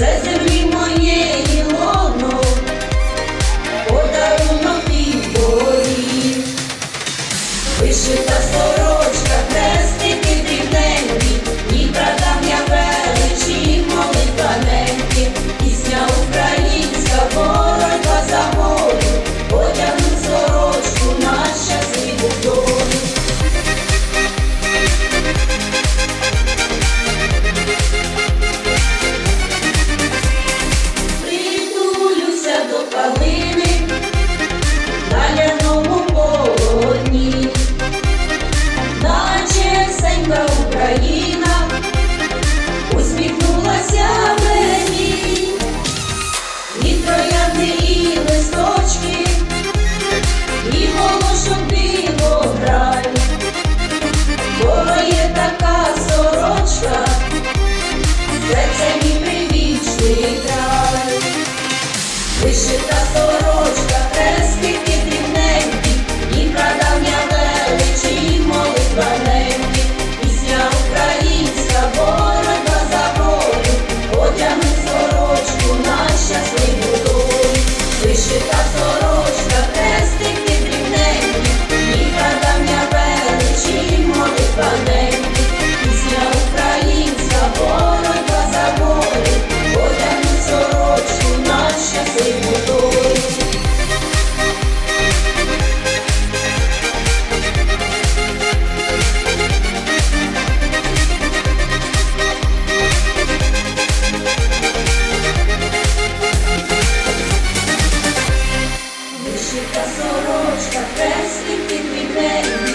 Sözüm see. Вишита сорочка, креслики дрібненькі,